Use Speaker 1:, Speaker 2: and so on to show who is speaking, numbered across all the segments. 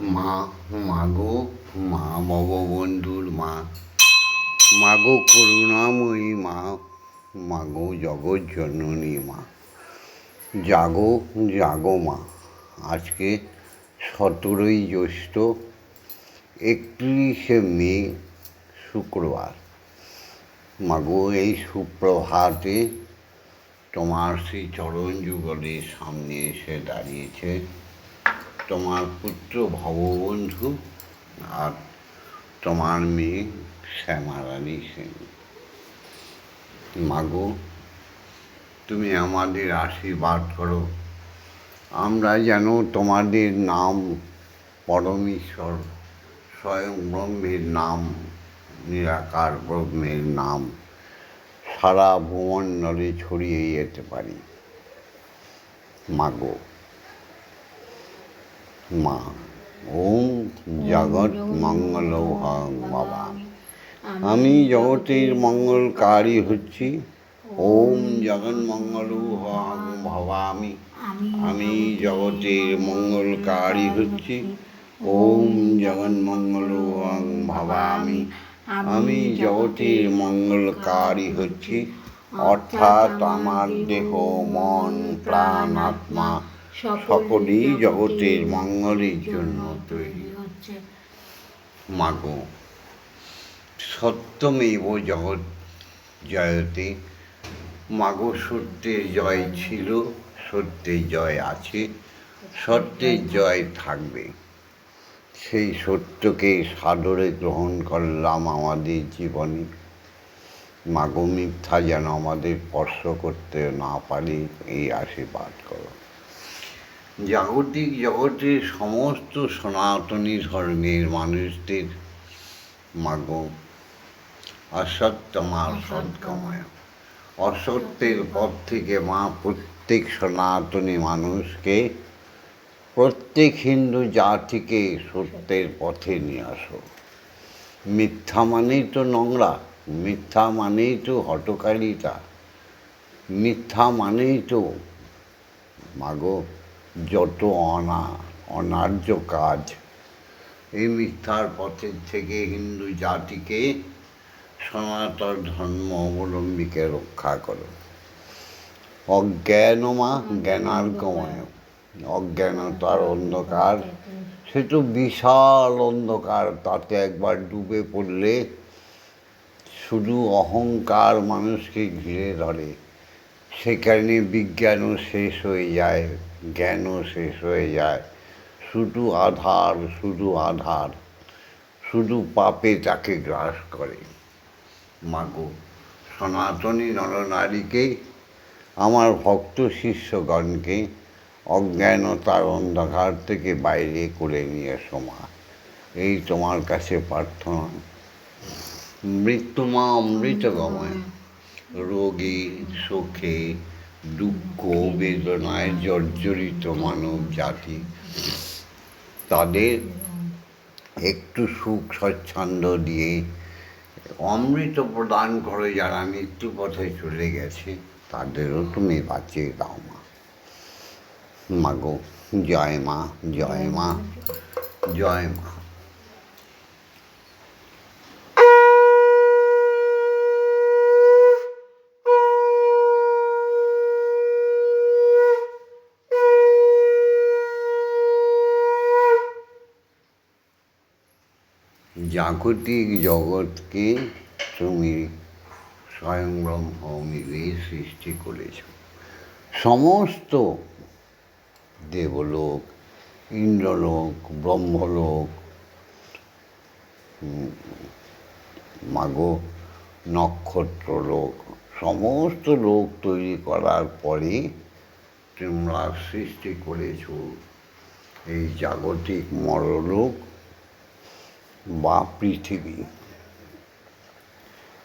Speaker 1: মা, মাগো, মা, ভববন্ধুর মা, মাগো করুণাময়ী মা, মাগো জগৎ জননী মা। জাগো জাগো মা, আজকে সতেরোই জ্যৈষ্ঠ, একত্রিশে মে, শুক্রবার। মাগো, এই সুপ্রভাতে তোমার সেই চরণ যুগলের সামনে এসে দাঁড়িয়েছে। তোমার পুত্র ভববন্ধু আর তোমার মেয়ে শ্যামারানী সেন। মাগো, তুমি আমাদের আশীর্বাদ করো। আমরা যেন তোমাদের নাম পরমেশ্বর, স্বয়ং ব্রহ্মের নাম, নিরাকার ব্রহ্মের নাম, সারা ভুমণ্ডলে ছড়িয়ে যেতে পারি। মাগো মা ওম জগৎ মঙ্গল বাবা আমি জগতের মঙ্গলকারী হচ্ছি ওম জগন মঙ্গল ভবামি আমি জগতের মঙ্গলকারী হচ্ছি ওম জগন মঙ্গল ভবামি আমি জগতের মঙ্গলকারী হচ্ছি অর্থাৎ আমার দেহ মন প্রাণ আত্মা সকলেই জগতের মঙ্গলের জন্য তৈরি।
Speaker 2: হচ্ছে।
Speaker 1: মাগো সত্যমেব জগৎ জয়তে। মাগো সত্যের জয় ছিল সত্যের জয় আছে সত্যের জয় থাকবে। সেই সত্যকে সাদরে গ্রহণ করলাম আমাদের জীবনে। মাগো মিথ্যা যেন আমাদের স্পর্শ করতে না পারি এই আশীর্বাদ করো। জাগতিক জগতের সমস্ত সনাতনী ধর্মের মানুষদের মাগো। অসত্যমা সৎকাময়। অসত্যের পথ থেকে মা প্রত্যেক সনাতনী মানুষকে, প্রত্যেক হিন্দু জাতিকে সত্যের পথে নিয়ে আসো। মিথ্যা মানেই তো নোংরা, মিথ্যা মানেই তো হটকারিতা মিথ্যা মানেই তো মাগো। যত অনা, অনার্য কাজ এই মিথ্যার পথের থেকে হিন্দু জাতিকে সনাতন ধর্ম অবলম্বীকে রক্ষা করো। অজ্ঞানমা জ্ঞানার্গময়। অজ্ঞানতার অন্ধকার। সে তো বিশাল অন্ধকার, তাতে একবার ডুবে পড়লে শুধু অহংকার মানুষকে ঘিরে ধরে। সেখানে বিজ্ঞানও শেষ হয়ে যায়, জ্ঞানও শেষ হয়ে যায়। শুধু আধার শুধু আধার, শুধু পাপে তাকে গ্রাস করে। মাগো, সনাতনী নরনারীকে, আমার ভক্ত শিষ্যগণকে অজ্ঞানতার অন্ধকার থেকে বাইরে করে নিয়ে সমা। এই তোমার কাছে প্রার্থনা। মৃত্যুমা অমৃতগময় রোগে সুখে দুঃখ, বেদনায় জর্জরিত মানব জাতি। তাদের একটু সুখ স্বচ্ছন্দ দিয়ে অমৃত প্রদান করে যারা মৃত্যু পথে চলে গেছে, তাদেরও তুমি বাঁচিয়ে দাও মা। মাগো, জয় মা জয় মা জয় মা। জাগতিক জগৎকে তুমি স্বয়ং ব্রহ্ম মিলে সৃষ্টি করেছ। সমস্ত দেবলোক, ইন্দ্রলোক, ব্রহ্মলোক মাগ মাগো নক্ষত্রলোক, সমস্ত লোক তৈরি করার পরে তোমরা সৃষ্টি করেছ। এই জাগতিক মরলোক বা পৃথিবী।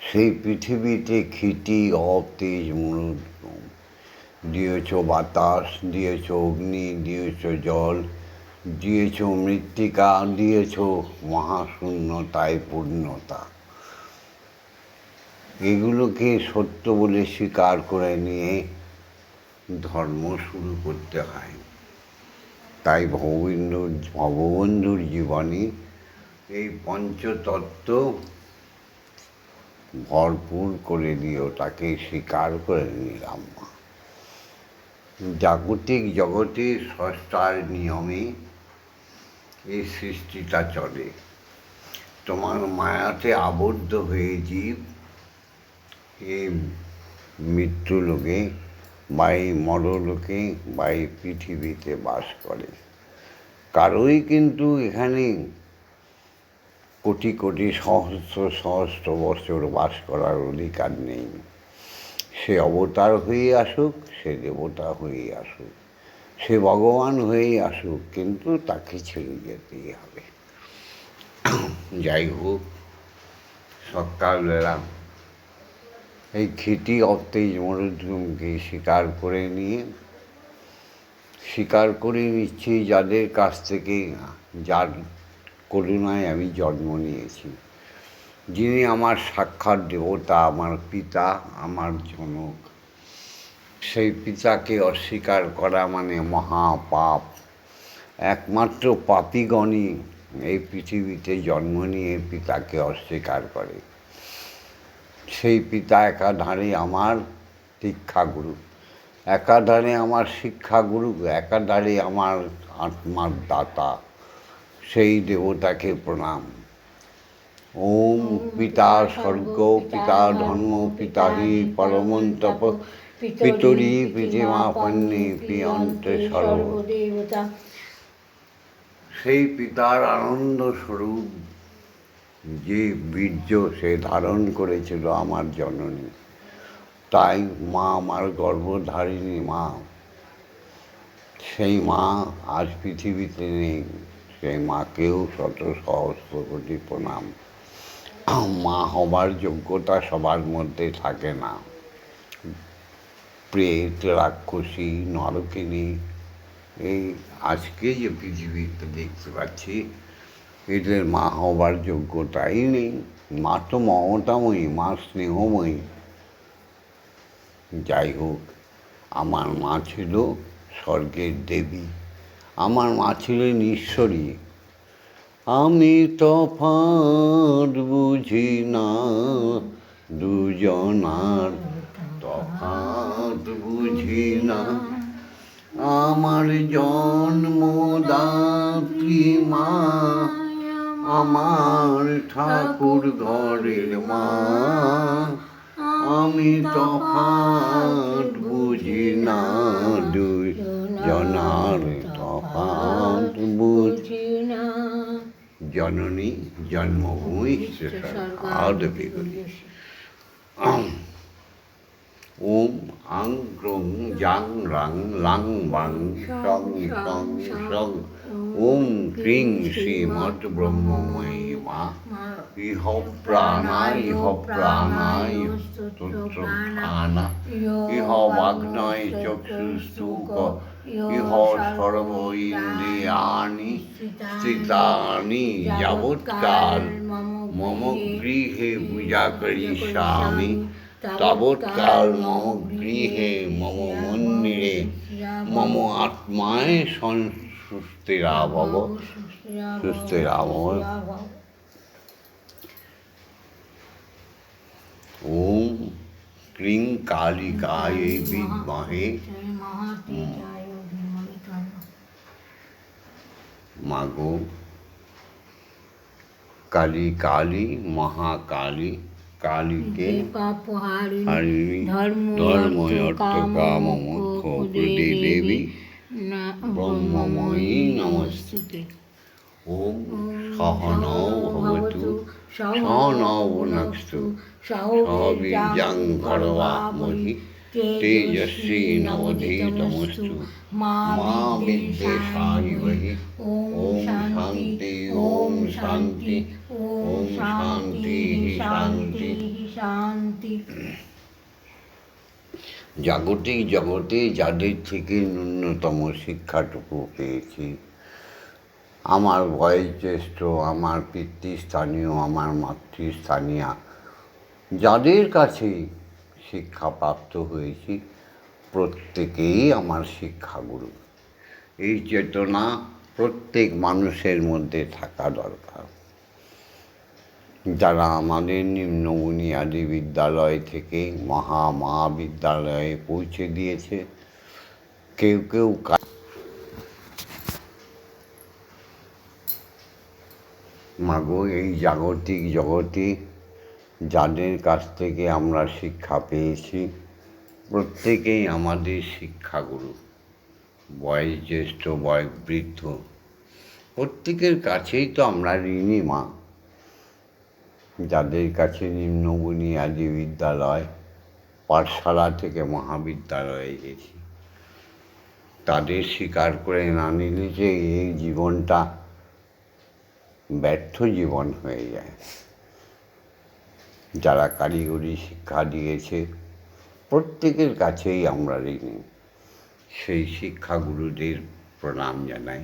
Speaker 1: সেই পৃথিবীতে খিটি অব তেজ মরুদ দিয়েছ বাতাস, দিয়েছ অগ্নি, দিয়েছ জল, দিয়েছ মৃত্তিকা, দিয়েছ মহাশূন্যতায় পূর্ণতা। এগুলোকে সত্য বলে স্বীকার করে নিয়ে ধর্ম শুরু করতে হয়। তাই ভববন্ধু ভববন্ধুর জীবনী এই পঞ্চতত্ত্ব ভরপুর করে দিও তাকে স্বীকার করে নিলাম। জাগতিক জগতে সস্তার নিয়মে এই সৃষ্টিটা চলে। তোমার মায়াতে আবদ্ধ হয়ে জীব, এই মৃত্যু লোকে বা এই মরলোকে বা এই পৃথিবীতে বাস করে। কারোই কিন্তু এখানে কোটি কোটি সহস্র সহস্র বছর বাস করার অধিকার নেই। সে অবতার হয়ে আসুক, সে দেবতা হয়ে আসুক, সে ভগবান হয়েই আসুক, কিন্তু তাকে ছেড়ে যেতেই হবে। যাই হোক, সকালবেলা এই খিটি অতেজ মরুদ্রুমকে স্বীকার করে নিয়ে স্বীকার করে নিচ্ছি যাদের কাছ থেকে যার করুণায় আমি জন্ম নিয়েছি। যিনি আমার সাক্ষাৎ দেবতা, আমার পিতা, আমার জনক, সেই পিতাকে অস্বীকার করা মানে মহাপাপ। একমাত্র পাপিগণই এই পৃথিবীতে জন্ম নিয়ে পিতাকে অস্বীকার করে। সেই পিতা একাধারে আমার শিক্ষাগুরু, একাধারে আমার শিক্ষাগুরু, একাধারে আমার আত্মার দাতা। সেই দেবতাকে প্রণাম। ওম পিতা স্বর্গ, পিতা ধর্ম পিতা হি পিতরি পিতিমা পন্নী পিয়ন্তে সেই পিতার আনন্দ স্বরূপ যে বীর্য সে ধারণ করেছিল আমার জননী। তাই মা আমার গর্ভধারিণী মা, সেই মা আজ পৃথিবীতে নেই। সেই মাকেও শত সহস্র কোটি প্রণাম মা হবার যোগ্যতা সবার মধ্যে থাকে না। প্রেত, রাক্ষসী, নরকিনী, এই আজকে যে পৃথিবীতে দেখতে পাচ্ছি, এদের মা হবার যোগ্যতাই নেই। মা তো মমতাময়ী, মা স্নেহময়ী। যাই হোক, আমার মা ছিল স্বর্গের দেবী। আমার মা ছিলেন ঈশ্বরী। আমি তফাৎ বুঝি না, দুজনার তফাৎ বুঝি না। আমার জন্মদাত্রী মা, আমার ঠাকুর ঘরের মা। আমি তফাৎ বুঝি না দুই তফাৎ বুঝ
Speaker 2: না
Speaker 1: জননী জন্মভূমি আদপি ওম আং ক্রং জাং রাং লাং বাং সং সং সং ওম ক্রিং শ্রীমৎ ব্রহ্মময়ী মা। ইহ প্রাণায় ইহ প্রাণা ইহ বাগ্নয় চক্ষুস্তুক ইহ সর্ব ইন্দ্রিয়াণি স্থিতানি যাবৎকাল মম গৃহে পূজা করিষ্যামি। তাবৎকাল মম গৃহে মম মন্দিরে মম আত্মায় সুস্থিরাভব। সুস্থিরাভব। ওম ক্রিং কালিকায় বিদ্মহে। মাগো কালী কালী মহাকালী কালীকে হারিণী ধর্ম অর্থ কাম মোক্ষ দেবী। ব্রহ্মময়ী নমস্তুতে। ওম সহনৌ ভবতু সহনৌ ভুনস্তু সহবীর্যাং করবামহি তেজস্বী নবধীতমস্তু মা বিদ্বেষায়ি ওম শান্তি ওম শান্তি ওম শান্তি শান্তি
Speaker 2: শান্তি
Speaker 1: জাগতিক জগতে যাদের থেকে ন্যূনতম শিক্ষাটুকু পেয়েছি আমার বয়স জ্যেষ্ঠ আমার পিতৃস্থানীয় আমার মাতৃস্থানীয় যাদের কাছে শিক্ষা প্রাপ্ত হয়েছি প্রত্যেকেই আমার শিক্ষাগুরু। এই চেতনা প্রত্যেক মানুষের মধ্যে থাকা দরকার। যারা আমাদের নিম্ন বুনিয়াদী বিদ্যালয় থেকে মহা মহাবিদ্যালয়ে পৌঁছে দিয়েছে, কেউ কেউ মাগো, এই জাগতিক জগতে যাদের কাছ থেকে আমরা শিক্ষা পেয়েছি, প্রত্যেকেই আমাদের শিক্ষাগুরু বয়স জ্যেষ্ঠ বয়স বৃদ্ধ প্রত্যেকের কাছেই তো আমরা ঋণী মা। যাদের কাছে নিম্ন বুনিয়াদী বিদ্যালয়, পাঠশালা থেকে মহাবিদ্যালয়ে গেছি, তাদের স্বীকার করে না নিলে যে এই জীবনটা ব্যর্থ জীবন হয়ে যায়। যারা কারিগরি শিক্ষা দিয়েছে প্রত্যেকের কাছেই আমরা ঋণী। সেই শিক্ষাগুরুদের প্রণাম জানাই।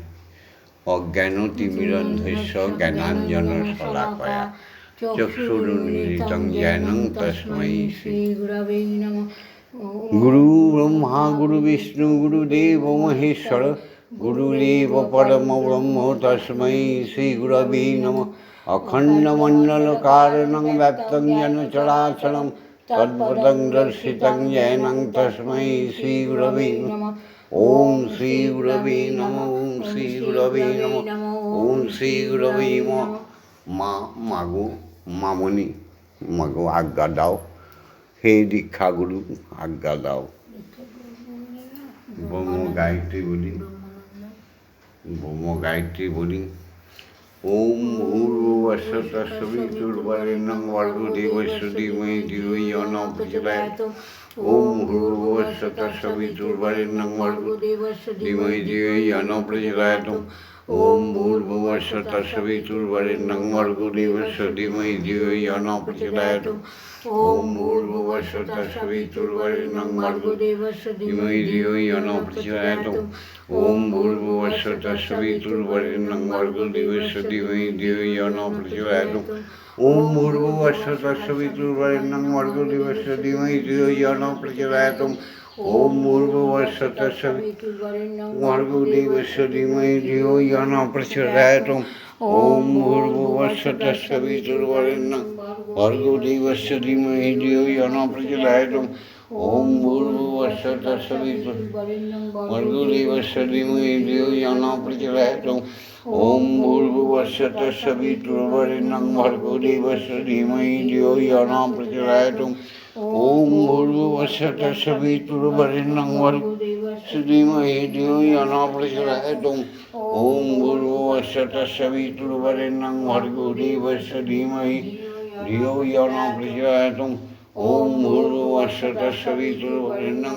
Speaker 1: অজ্ঞান তিমিরন্ধস্য জ্ঞানাঞ্জন শলাকয়া। চক্ষুরুন্মিলিতং জ্ঞানং
Speaker 2: গুরবে
Speaker 1: গুরু ব্রহ্মা গুরু বিষ্ণু গুরুদেব মহেশ্বর গুরুরেব পরম ব্রহ্ম তস্मै শ্রী গুরবে নম। অখণ্ডমণ্ডল কারণং ব্যক্তং যেন চরাচরম তদ্পদং দর্শিতং জৈনং তস্मै শ্রী গুরবে নম ওম শ্রী গুরবে নম ওম শ্রী গুরবে নম ওম শ্রী মা মাগো মামনি মাগো আজ্ঞা দাও হে দীক্ষাগুরু আজ্ঞা দাও ব্রহ্ম গায়ত্রী বলি ব্রহ্ম গায়ত্রী বলি ઓમ ભૂર્વસતસ્વિતુર્વરેણ્યં વાર્ગુદેવસુધિમહી ધિયો ન પ્રચોદયાત ઓમ ભૂર્વસતસ્વિતુર્વરેણ્યં વાર્ગુદેવસુધિમહી ધિયો ન પ્રચોદયાત ओम भूर्भुवस्व तस्वीतुर्वरेण्यंगर्गुदेवस्व धीमहि धियो न प्रचोदयात्। ओम भूर्भुवस्व तस्वीतुर्वरेण्यंगर्गुदेवस्व धीमहि धियो न प्रचोदयात्। ओम भूर्भुवस्व तस्वीतुर्वरेण्यंगर्गुदेवस्व धीमहि धियो न प्रचोदयात्। ओम भूर्भुवस्व तस्वीतुर्वरेण्यंगर्गुदेवस्व धीमहि धियो न प्रचोदयात्। ओम भूर्भुवस्वतस्वर्गदेवस्य धीमहि धियो यो न ओम ॐ भूर्भुवस्वतस्सवितुर्वरेण्यं भर्गदेवस्य धीमहि धियो यो ओम प्रचोदयात् ॐ भूर्भुवस्वतस्सवितुर्भर्गदेवस्य धीमहि धियो यो न ओम ओम भूर्भुवस्वतस्सवितुर्वरेण्यं भर्गदेवस्य धीमहि धियो यो न ओम প্রচোদয়াৎ ওম ভূর্ভুবস্য তস্বিতুর ভর্গদেবস্য ধীমহি ধিয়ো ইয়ো ন প্রচোদয়াৎ ওম ভূর্ভুবস্য তস্বিতুর্বরেণ্যং ভর্গদেবস্য ধীমহি ধিয়ো ইয়ো ন প্রচোদয়াৎ ওম ভূর্ভুবস্য তস্বিতুর্বরেণ্যং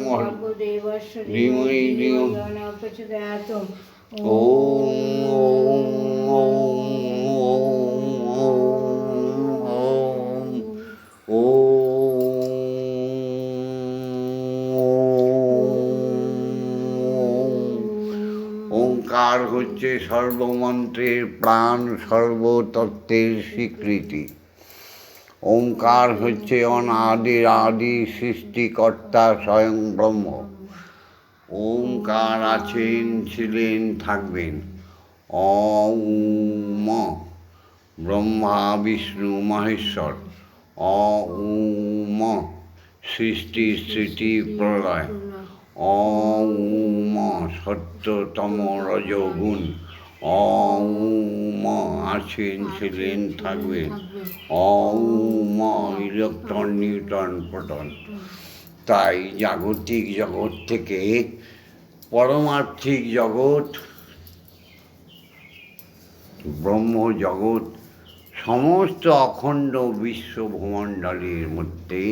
Speaker 1: ওঙ্কার হচ্ছে সর্বমন্ত্রের প্রাণ সর্বতত্ত্বের স্বীকৃতি। ওঙ্কার হচ্ছে অনাদির আদি সৃষ্টিকর্তা স্বয়ং ব্রহ্ম। ওঙ্কার আছেন, ছিলেন, থাকবেন। অউম ব্রহ্মা, বিষ্ণু, মহেশ্বর। অউম সৃষ্টি, স্মৃতি, প্রলয়। অউম সত্যতম রজগুণ অউম আছেন ছিলেন থাকবেন অউম ইলেকট্রন নিউটন প্রোটন তাই জাগতিক জগৎ থেকে পরমার্থিক জগৎ ব্রহ্ম জগৎ সমস্ত অখণ্ড বিশ্ব ভূমণ্ডলের মধ্যে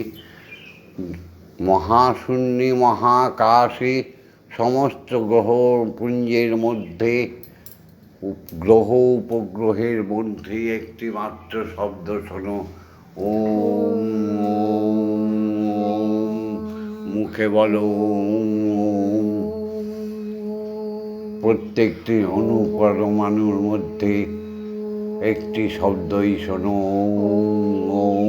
Speaker 1: মহাশূন্যে মহাকাশে সমস্ত গ্রহ পুঞ্জের মধ্যে, গ্রহ উপগ্রহের মধ্যে একটি মাত্র শব্দ শোনো। ওম মুখে বলো প্রত্যেকটি অণু পরমাণুর মধ্যে একটি শব্দই শোনো। ওম।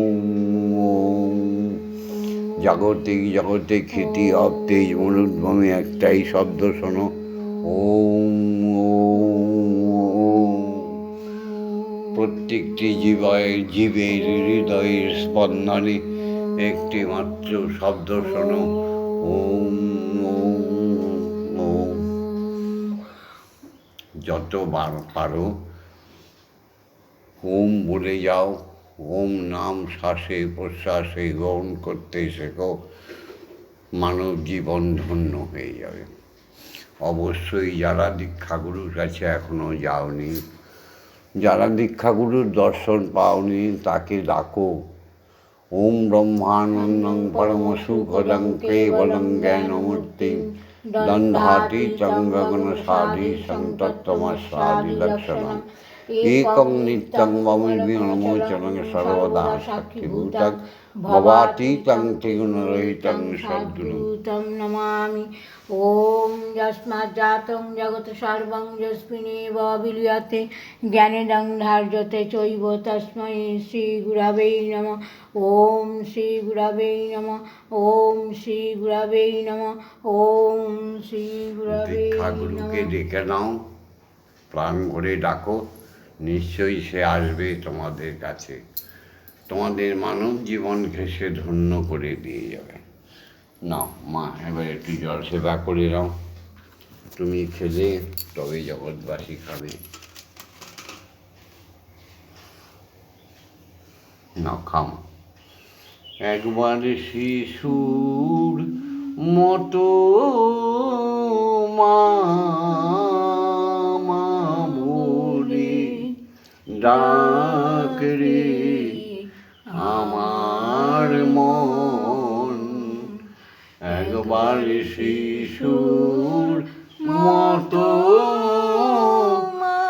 Speaker 1: জাগতিক জগতে খ্যাতি অব তেজ মরুদ্ভূমি একটাই শব্দ শোনো। ওম প্রত্যেকটি জীবের জীবের হৃদয়ের স্পন্দনে একটি মাত্র শব্দ শোনো। ওম ওম পারো ওম বলে যাও। ওম নাম শ্বাসে প্রশ্বাসে গ্রহণ করতে শেখো, মানব জীবন ধন্য হয়ে যাবে। অবশ্যই যারা দীক্ষাগুরুর কাছে এখনও যাওনি, যারা দীক্ষাগুরুর দর্শন পাওনি, তাকে ডাকো। ওম ব্রহ্মানন্দং পরম সুখদং কেবলং জ্ঞানমূর্তি দন্ধাতি চঙ্গগণ সাধি সন্তত্তমস্বাদি লক্ষণম নিত্যং মমির্বিণমোচনং সর্বদা সাক্ষীভূতং ভবাতীতং ত্রিগুণরহিতং সদ্গুরু
Speaker 2: সদ্গুরুতম নমামি ওম যস্মাজ্জাতং জগৎ সর্বং যস্মিনেব বিলিয়তে জ্ঞানেদং ধার্যতে চৈব তস্मै শ্রীগুরবে নম ওম শ্রীগুরবে নম ওম শ্রীগুরবে নম ওম শ্রীগুরবে
Speaker 1: দীক্ষাগুরুকে
Speaker 2: নম
Speaker 1: ডেকে নাও প্রাণ ভরে ডাকো নিশ্চয়ই সে আসবে তোমাদের কাছে। তোমাদের মানব জীবনকে সে ধন্য করে দিয়ে যাবে। না মা, এবার একটু জল সেবা করে নাও। তুমি খেলে, তবে জগৎবাসী খাবে। না খাম একবার শিশুর মতো মা ডাক রে আমার মন একবার শিশুর মতো মা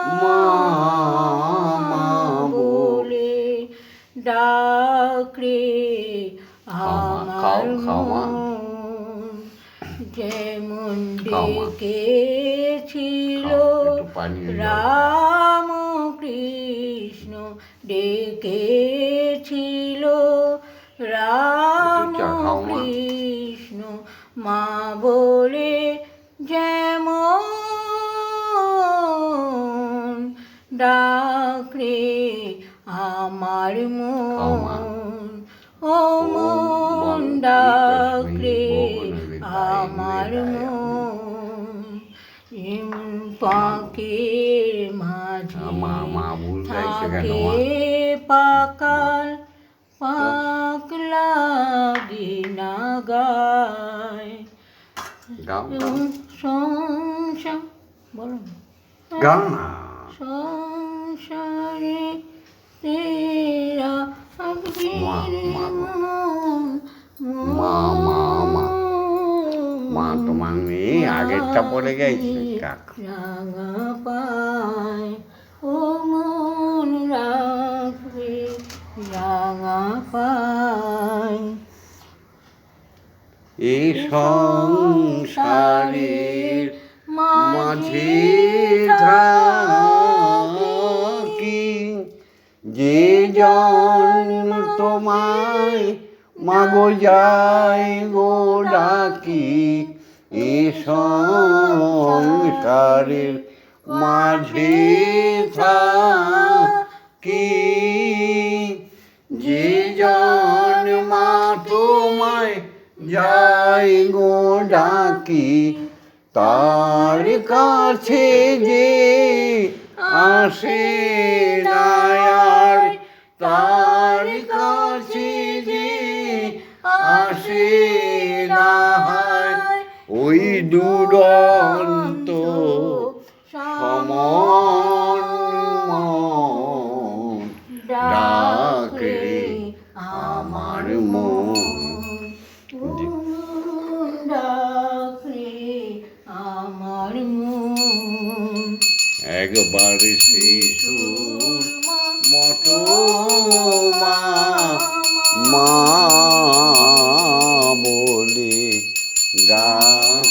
Speaker 1: বলে
Speaker 2: ডাকরে
Speaker 1: খাও,
Speaker 2: আমার। মন যেমন। ডেকেছিল
Speaker 1: খাও,
Speaker 2: ডেকেছিল রাম। কৃষ্ণ মা বলে যেমন ডাকরে আমার। মন ও মন ডাকরে আমার মন
Speaker 1: মা
Speaker 2: পাকাল পাক লাগে না গায় সংসার বলো
Speaker 1: গাও না।
Speaker 2: সংসারে তেরা
Speaker 1: মা, মা, মা। মা তোমার মেয়ে আগেরটা পড়ে গেছে কাক।
Speaker 2: রাঙা পায়। পায়
Speaker 1: এই সংসারের মাঝে থাকি। যে জন্ম তোমায় মাগো যায় গো ডাকি। এ সংসারের মাঝে থাকি যাই গো ডাকি, তার কাছে যে আসে না আর তার কাছে যে আসে না আর ওই দুরন্ত সমন একবার শিশুর মতো মা মা বলে ডাক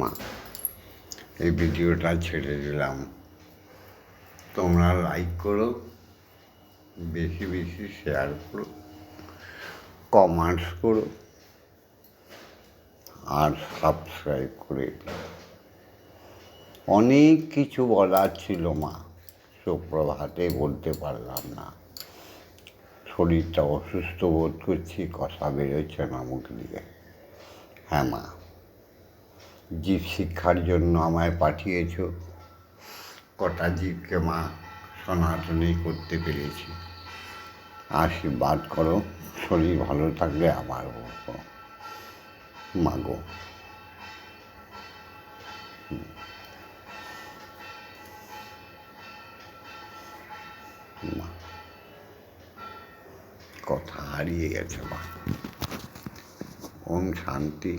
Speaker 1: মা, এই ভিডিওটা ছেড়ে দিলাম। তোমরা লাইক করো, বেশি বেশি শেয়ার করো কমেন্টস করো, আর সাবস্ক্রাইব করে অনেক কিছু বলার ছিল মা, সুপ্রভাতে বলতে পারলাম না। শরীরটা অসুস্থ বোধ করছি কথা বেরোচ্ছে না মুখ দিয়ে। হ্যাঁ মা। জীব শিক্ষার জন্য আমায় পাঠিয়েছ। কটা জীবকে মা সনাতনী করতে পেরেছি। আশীর্বাদ করো, শরীর ভালো থাকলে আবার বলব মাগো কথা হারিয়ে গেছে, মা। ওম শান্তি।